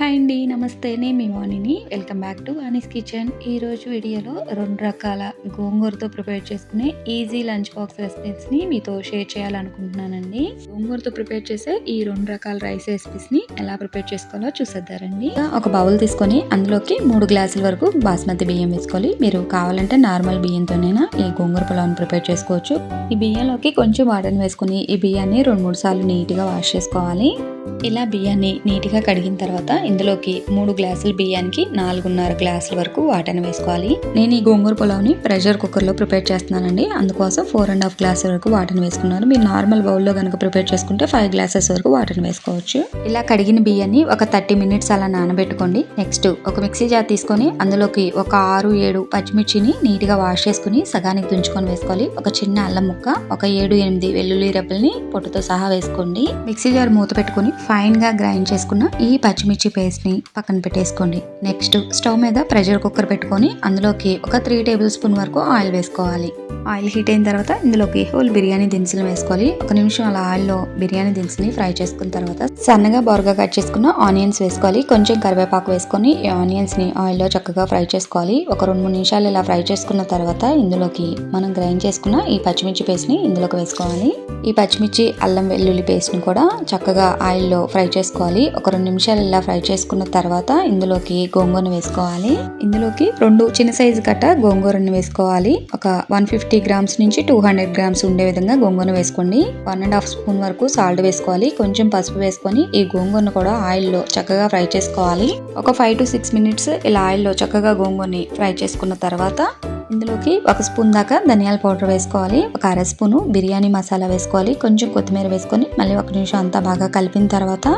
Hi అండి నమస్తే. నేను మీ వాణిని welcome back to Vani's kitchen. ఈరోజు వీడియోలో రెండు రకాల గోంగూరతో ప్రిపేర్ చేసుకునే ఈజీ లంచ్ బాక్స్ రెసిపీస్ని మీతో షేర్ చేయాలనుకుంటున్నానండి. గోంగూరతో ప్రిపేర్ చేసే ఈ రెండు రకాల రైస్ రెసిపీస్ని ఎలా ప్రిపేర్ చేసుకోవాలో చూసేద్దారండి. ఒక బౌల్ తీసుకొని అందులోకి మూడు గ్లాసుల వరకు బాస్మతి బియ్యం వేసుకోవాలి. మీరు కావాలంటే నార్మల్ బియ్యంతోనైనా ఈ గోంగూర పొలాన్ని ప్రిపేర్ చేసుకోవచ్చు. ఈ బియ్యంలోకి కొంచెం వాటర్ని వేసుకుని ఈ బియ్యాన్ని రెండు మూడు సార్లు నీట్గా వాష్ చేసుకోవాలి. ఇలా బియ్యాన్ని నీట్గా కడిగిన తర్వాత ఇందులోకి మూడు గ్లాసుల బియ్యానికి నాలుగున్నర గ్లాసుల వరకు వాటర్ని వేసుకోవాలి. నేను ఈ గోంగూర పులావ్ని ప్రెషర్ కుక్కర్లో ప్రిపేర్ చేస్తున్నానండి. అందుకోసం ఫోర్ అండ్ హాఫ్ గ్లాస్ వరకు వాటర్ని వేసుకున్నాను. మీరు నార్మల్ బౌల్లో కనుక ప్రిపేర్ చేసుకుంటే ఫైవ్ గ్లాసెస్ వరకు వాటర్ని వేసుకోవచ్చు. ఇలా కడిగిన బియ్యాన్ని ఒక థర్టీ మినిట్స్ అలా నానబెట్టుకోండి. నెక్స్ట్ ఒక మిక్సీ జార్ తీసుకొని అందులోకి ఒక ఆరు ఏడు పచ్చిమిర్చిని నీట్గా వాష్ చేసుకుని సగానికి దుంచుకొని వేసుకోవాలి. ఒక చిన్న అల్లం ముక్క ఒక ఏడు ఎనిమిది వెల్లుల్లి రెబ్బల్ని పొట్టుతో సహా వేసుకోండి. మిక్సీ జార్ మూత పెట్టుకుని ఫైన్గా గ్రైండ్ చేసుకున్న ఈ పచ్చిమిర్చి పేస్ట్ని పక్కన పెట్టేసుకోండి. నెక్స్ట్ స్టవ్ మీద ప్రెషర్ కుక్కర్ పెట్టుకొని అందులోకి ఒక త్రీ టేబుల్ స్పూన్ వరకు ఆయిల్ వేసుకోవాలి. ఆయిల్ హీట్ అయిన తర్వాత ఇందులోకి హోల్ బిర్యానీ దినుసులు వేసుకోవాలి. ఒక నిమిషం అలా ఆయిల్లో బిర్యానీ దినుసుని ఫ్రై చేసుకున్న తర్వాత సన్నగా బొరగా కట్ చేసుకున్న ఆనియన్స్ వేసుకోవాలి. కొంచెం కరివేపాకు వేసుకొని ఈ ఆనియన్స్ని ఆయిల్లో చక్కగా ఫ్రై చేసుకోవాలి. ఒక రెండు మూడు నిమిషాలు ఇలా ఫ్రై చేసుకున్న తర్వాత ఇందులోకి మనం గ్రైండ్ చేసుకున్న ఈ పచ్చిమిర్చి పేస్ట్ని ఇందులోకి వేసుకోవాలి. ఈ పచ్చిమిర్చి అల్లం వెల్లుల్లి పేస్ట్ని కూడా చక్కగా ఆయిల్ ఆయిల్లో ఫ్రై చేసుకోవాలి. ఒక రెండు నిమిషాలు ఇలా ఫ్రై చేసుకున్న తర్వాత ఇందులోకి గోంగూరను వేసుకోవాలి. ఇందులోకి రెండు చిన్న సైజు కట్ట గోంగూరను వేసుకోవాలి. ఒక వన్ ఫిఫ్టీ గ్రామ్స్ నుంచి టూ హండ్రెడ్ గ్రామ్స్ ఉండే విధంగా గోంగూరను వేసుకోండి. వన్ అండ్ హాఫ్ స్పూన్ వరకు సాల్ట్ వేసుకోవాలి. కొంచెం పసుపు వేసుకొని ఈ గోంగూరను కూడా ఆయిల్లో చక్కగా ఫ్రై చేసుకోవాలి. ఒక ఫైవ్ టు సిక్స్ మినిట్స్ ఇలా ఆయిల్లో చక్కగా గోంగూరని ఫ్రై చేసుకున్న తర్వాత ఇందులోకి ఒక స్పూన్ దాకా ధనియాల పౌడర్ వేసుకోవాలి. ఒక అర స్పూను బిర్యానీ మసాలా వేసుకోవాలి. కొంచెం కొత్తిమీర వేసుకొని మళ్ళీ ఒక నిమిషం అంతా బాగా కలిపిన తర్వాత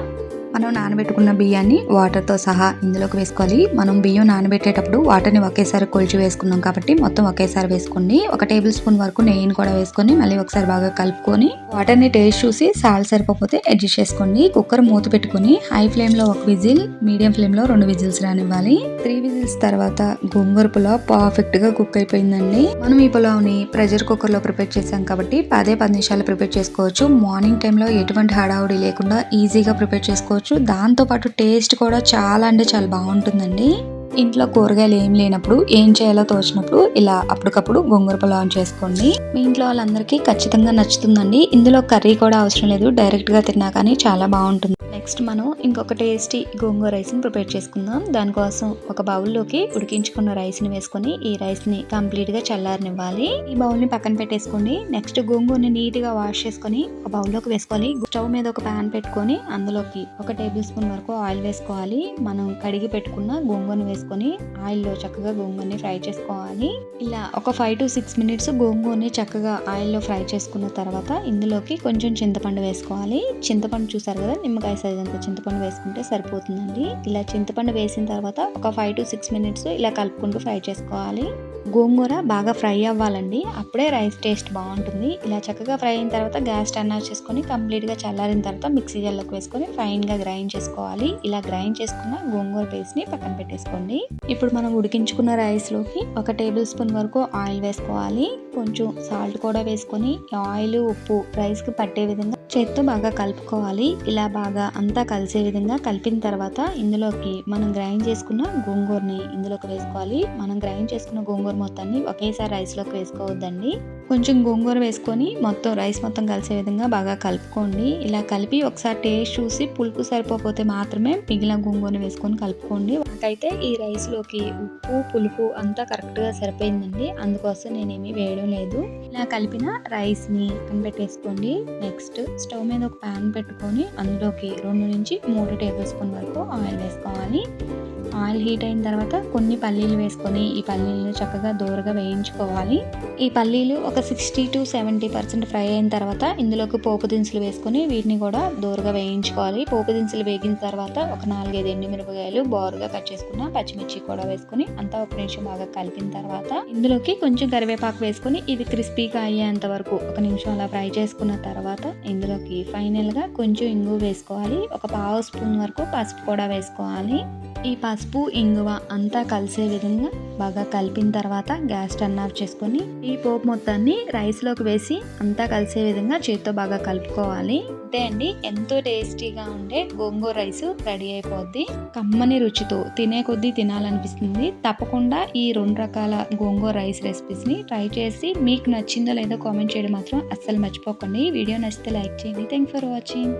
మనం నానబెట్టుకున్న బియ్యాన్ని వాటర్తో సహా ఇందులోకి వేసుకోవాలి. మనం బియ్యం నానబెట్టేటప్పుడు వాటర్ని ఒకేసారి కొలిచి వేసుకున్నాం కాబట్టి మొత్తం ఒకేసారి వేసుకోండి. ఒక టేబుల్ స్పూన్ వరకు నెయ్యిని కూడా వేసుకొని మళ్ళీ ఒకసారి బాగా కలుపుకొని వాటర్ని టేస్ట్ చూసి సాల్ట్ సరిపోతే అడ్జస్ట్ చేసుకోండి. కుక్కర్ మూత పెట్టుకొని హై ఫ్లేమ్లో ఒక విజిల్ మీడియం ఫ్లేమ్లో రెండు విజిల్స్ రానివ్వాలి. త్రీ విజిల్స్ తర్వాత గోంగూర పులావ్ పర్ఫెక్ట్గా కుక్ అయిపోయిందండి. మనం ఈ పులావ్ని ప్రెషర్ కుక్కర్లో ప్రిపేర్ చేసాం కాబట్టి పదే పది నిమిషాలు ప్రిపేర్ చేసుకోవచ్చు. మార్నింగ్ టైంలో ఎటువంటి హడావుడి లేకుండా ఈజీగా ప్రిపేర్ చేసుకోవచ్చు. దాంతో పాటు టేస్ట్ కూడా చాలా అంటే చాలా బాగుంటుందండి. ఇంట్లో కూరగాయలు ఏం లేనప్పుడు ఏం చేయాలో తోచినప్పుడు ఇలా అప్పటికప్పుడు గోంగూర పులావం చేసుకోండి. మీ ఇంట్లో వాళ్ళందరికీ ఖచ్చితంగా నచ్చుతుందండి. ఇందులో కర్రీ కూడా అవసరం లేదు. డైరెక్ట్గా తిన్నా కానీ చాలా బాగుంటుంది. నెక్స్ట్ మనం ఇంకొక టేస్టీ గోంగూర రైస్ని ప్రిపేర్ చేసుకుందాం. దానికోసం ఒక బౌల్లోకి ఉడికించుకున్న రైస్ని వేసుకొని ఈ రైస్ని కంప్లీట్గా చల్లారనివ్వాలి. ఈ బౌల్ని పక్కన పెట్టేసుకోండి. నెక్స్ట్ గోంగూరని నీట్గా వాష్ చేసుకొని ఒక బౌల్లోకి వేసుకోవాలి. స్టవ్ మీద ఒక ప్యాన్ పెట్టుకొని అందులోకి ఒక టేబుల్ స్పూన్ వరకు ఆయిల్ వేసుకోవాలి. మనం కడిగి పెట్టుకున్న గోంగూరని వేసుకొని ఆయిల్లో చక్కగా గోంగూరని ఫ్రై చేసుకోవాలి. ఇలా ఒక ఫైవ్ టు సిక్స్ మినిట్స్ గోంగూరని చక్కగా ఆయిల్లో ఫ్రై చేసుకున్న తర్వాత ఇందులోకి కొంచెం చింతపండు వేసుకోవాలి. చింతపండు చూసారు కదా? నిమ్మకాయ సైజ్ చింతపండు వేసుకుంటే సరిపోతుందండి. ఇలా చింతపండు వేసిన తర్వాత ఒక ఫైవ్ టు సిక్స్ మినిట్స్ ఇలా కలుపుకుంటూ ఫ్రై చేసుకోవాలి. గోంగూర బాగా ఫ్రై అవ్వాలండి. అప్పుడే రైస్ టేస్ట్ బాగుంటుంది. ఇలా చక్కగా ఫ్రై అయిన తర్వాత గ్యాస్ టర్న్ ఆఫ్ చేసుకొని కంప్లీట్గా చల్లారిన తర్వాత మిక్సీ జార్లోకి వేసుకొని ఫైన్గా గ్రైండ్ చేసుకోవాలి. ఇలా గ్రైండ్ చేసుకున్న గోంగూర పేస్ట్ని పక్కన పెట్టేసుకోండి. ఇప్పుడు మనం ఉడికించుకున్న రైస్లోకి ఒక టేబుల్ స్పూన్ వరకు ఆయిల్ వేసుకోవాలి. కొంచెం సాల్ట్ కూడా వేసుకొని ఆయిల్ ఉప్పు రైస్కి పట్టే విధంగా చేత్తో బాగా కలుపుకోవాలి. ఇలా బాగా అంతా కలిసే విధంగా కలిపిన తర్వాత ఇందులోకి మనం గ్రైండ్ చేసుకున్న గోంగూరని ఇందులోకి వేసుకోవాలి. మనం గ్రైండ్ చేసుకున్న గోంగూర మొత్తాన్ని ఒకేసారి రైస్లోకి వేసుకోవద్దండి. కొంచెం గోంగూర వేసుకొని మొత్తం రైస్ మొత్తం కలిసే విధంగా బాగా కలుపుకోండి. ఇలా కలిపి ఒకసారి టేస్ట్ చూసి పులుపు సరిపోతే మాత్రమే మిగిలిన గోంగూరని వేసుకొని కలుపుకోండి. నాకైతే ఈ రైస్లోకి ఉప్పు పులుపు అంతా కరెక్ట్గా సరిపోయిందండి. అందుకోసం నేనేమి వేయడం లేదు. ఇలా కలిపిన రైస్ని పెట్టేసుకోండి నెక్స్ట్ స్టవ్ మీద ఒక ప్యాన్ పెట్టుకొని అందులోకి రెండు నుంచి మూడు టేబుల్ స్పూన్ వరకు ఆయిల్ వేసుకోవాలి. ఆయిల్ హీట్ అయిన తర్వాత కొన్ని పల్లీలు వేసుకొని ఈ పల్లీలను చక్కగా దూరగా వేయించుకోవాలి. ఈ పల్లీలు ఒక sixty to seventy percent fry అయిన తర్వాత ఇందులోకి పోపు దినుసులు వేసుకొని వీటిని కూడా దూరగా వేయించుకోవాలి. పోపు దినుసులు వేగిన తర్వాత ఒక నాలుగైదు ఎండుమిరపకాయలు బోరుగా కట్ చేసుకున్న పచ్చిమిర్చి కూడా వేసుకొని అంతా ఒక నిమిషం బాగా కలిపిన తర్వాత ఇందులోకి కొంచెం కరివేపాకు వేసుకొని వేసుకొని ఇది క్రిస్పీగా అయ్యేంత వరకు ఒక నిమిషం అలా ఫ్రై చేసుకున్న తర్వాత ఇందులోకి ఫైనల్గా కొంచెం ఇంగు వేసుకోవాలి. ఒక పావు స్పూన్ వరకు పసుపు కూడా వేసుకోవాలి. ఈ పసుపు ఇంగువ అంతా కలిసే విధంగా బాగా కలిపిన తర్వాత గ్యాస్ టర్న్ ఆఫ్ చేసుకొని ఈ పోపు మొత్తాన్ని రైస్లోకి వేసి అంతా కలిసే విధంగా చేత్తో బాగా కలుపుకోవాలి. అంతే అండి. ఎంతో టేస్టీగా ఉండే గోంగూర రైస్ రెడీ అయిపోద్ది. కమ్మని రుచితో తినే కొద్దీ తినాలనిపిస్తుంది. తప్పకుండా ఈ రెండు రకాల గోంగూర రైస్ రెసిపీస్ని ట్రై చేసి మీకు నచ్చిందో లేదో కామెంట్ చేయడం మాత్రం అస్సలు మర్చిపోకండి. వీడియో నచ్చితే లైక్ చేయండి. Thank for watching.